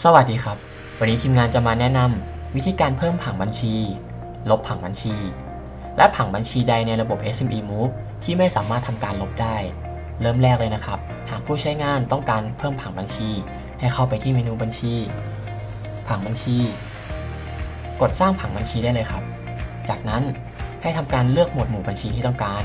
สวัสดีครับ วันนี้ทีมงานจะมาแนะนำวิธีการเพิ่มผังบัญชี ลบผังบัญชี และผังบัญชีใดในระบบ SME Move ที่ไม่สามารถทำการลบได้ เริ่มแรกเลยนะครับ หากผู้ใช้งานต้องการเพิ่มผังบัญชี ให้เข้าไปที่เมนูบัญชี ผังบัญชี กดสร้างผังบัญชีได้เลยครับ จากนั้นให้ทำการเลือกหมวดหมู่บัญชีที่ต้องการ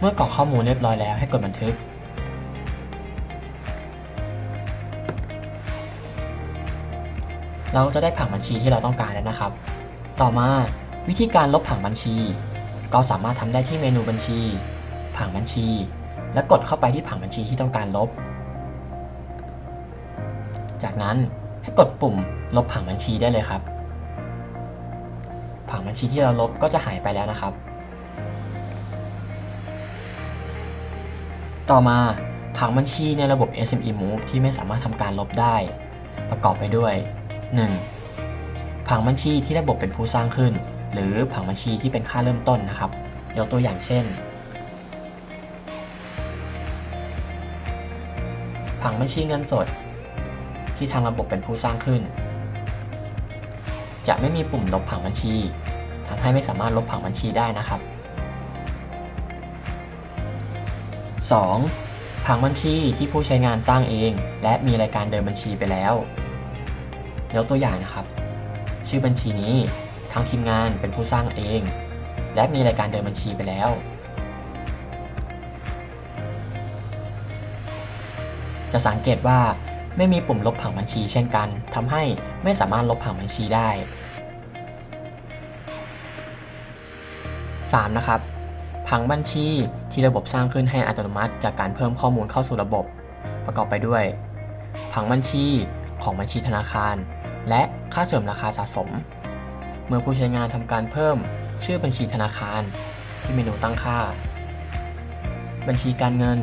เมื่อกรอกข้อมูลเรียบร้อยแล้วให้กดบันทึก เราจะได้ผังบัญชีที่เราต้องการแล้วนะครับ ต่อมาวิธีการลบผังบัญชี ก็สามารถทำได้ที่เมนูบัญชี ผังบัญชี และกดเข้าไปที่ผังบัญชีที่ต้องการลบ จากนั้นให้กดปุ่มลบผังบัญชีได้เลยครับ ผังบัญชีที่เราลบก็จะหายไปแล้วนะครับ ต่อมาผังบัญชีในระบบ SME Move ที่ไม่สามารถทำการลบได้ ประกอบไปด้วย 1. ผังบัญชีที่ระบบเป็นผู้สร้างขึ้น หรือผังบัญชีที่เป็นค่าเริ่มต้นนะครับ ยกตัวอย่างเช่น ผังบัญชีเงินสด ที่ทางระบบเป็นผู้สร้างขึ้น จะไม่มีปุ่มลบผังบัญชีทำให้ไม่สามารถลบผังบัญชีได้นะครับ 2. ผังบัญชีที่ผู้ใช้งานสร้างเอง และมีรายการเดินบัญชีไปแล้วยกตัวอย่างนะครับ ชื่อบัญชีนี้ทางทีมงานเป็นผู้สร้างเอง และมีรายการเดินบัญชีไปแล้ว จะสังเกตว่าไม่มีปุ่มลบผังบัญชีเช่นกันทำให้ไม่สามารถลบผังบัญชีได้ 3. นะครับ ผังบัญชี ที่ระบบสร้างขึ้นให้อัตโนมัติจากการเพิ่มข้อมูลเข้าสู่ระบบ ประกอบไปด้วย ผังบัญชีของบัญชีธนาคาร และค่าเสริมราคาสะสม เมื่อผู้ใช้งานทำการเพิ่มชื่อบัญชีธนาคาร ที่เมนูตั้งค่า บัญชีการเงิน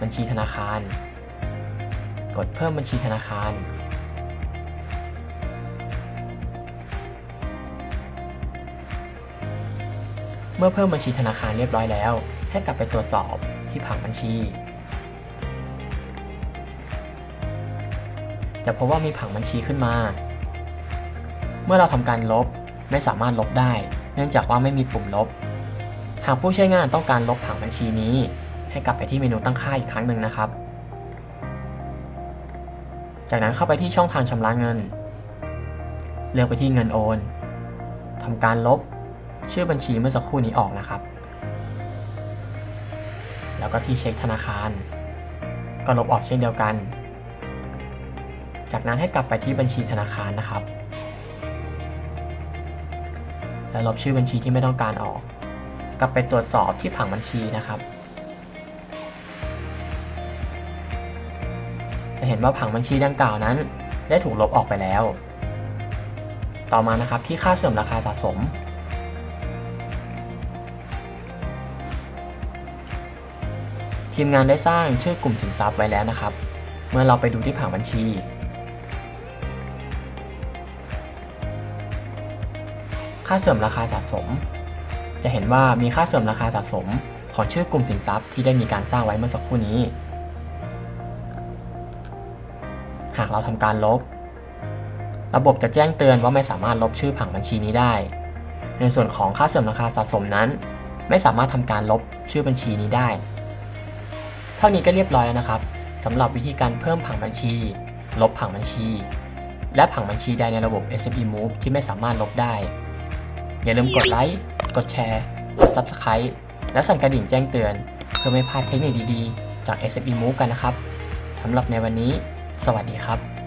บัญชีธนาคาร กดเพิ่มบัญชีธนาคาร เมื่อเพิ่มบัญชีธนาคารเรียบร้อยแล้ว ให้กลับไปตรวจสอบที่ผังบัญชี จะพบว่ามีผังบัญชีขึ้นมา เมื่อเราทำการลบไม่สามารถลบได้ เนื่องจากว่าไม่มีปุ่มลบ หากผู้ใช้งานต้องการลบผังบัญชีนี้ ให้กลับไปที่เมนูตั้งค่าอีกครั้งหนึ่งนะครับ จากนั้นเข้าไปที่ช่องทางชำระเงิน เลือกไปที่เงินโอนทำการลบ ชื่อบัญชีเมื่อสักครู่นี้ออกนะครับ แล้วก็ที่เช็คธนาคาร ก็ลบออกเช่นเดียวกัน จากนั้นให้กลับไปที่บัญชีธนาคารนะครับ แล้วลบชื่อบัญชีที่ไม่ต้องการออก กลับไปตรวจสอบที่ผังบัญชีนะครับ จะเห็นว่าผังบัญชีดังกล่าวนั้น ได้ถูกลบออกไปแล้ว ต่อมานะครับที่ค่าเสริมราคาสะสม ทีมงานได้สร้างชื่อกลุ่มสินทรัพย์ไว้แล้วนะครับ เมื่อเราไปดูที่ผังบัญชี ค่าเสริมราคาสะสม จะเห็นว่ามีค่าเสริมราคาสะสม ของชื่อกลุ่มสินทรัพย์ที่ได้มีการสร้างไว้เมื่อสักครู่นี้ หากเราทำการลบ ระบบจะแจ้งเตือนว่าไม่สามารถลบชื่อผังบัญชีนี้ได้ ในส่วนของค่าเสริมราคาสะสมนั้น ไม่สามารถทำการลบชื่อบัญชีนี้ได้ เท่านี้ก็เรียบร้อยแล้วนะครับสำหรับวิธีการเพิ่มผังบัญชี ลบผังบัญชี และผังบัญชีใดในระบบ SME Move ที่ไม่สามารถลบได้ อย่าลืมกดไลค์กดแชร์ กด Subscribe และสั่นกระดิ่งแจ้งเตือน เพื่อไม่พลาดเทคนิคดีๆ จาก SME Move กันนะครับสำหรับในวันนี้ สวัสดีครับ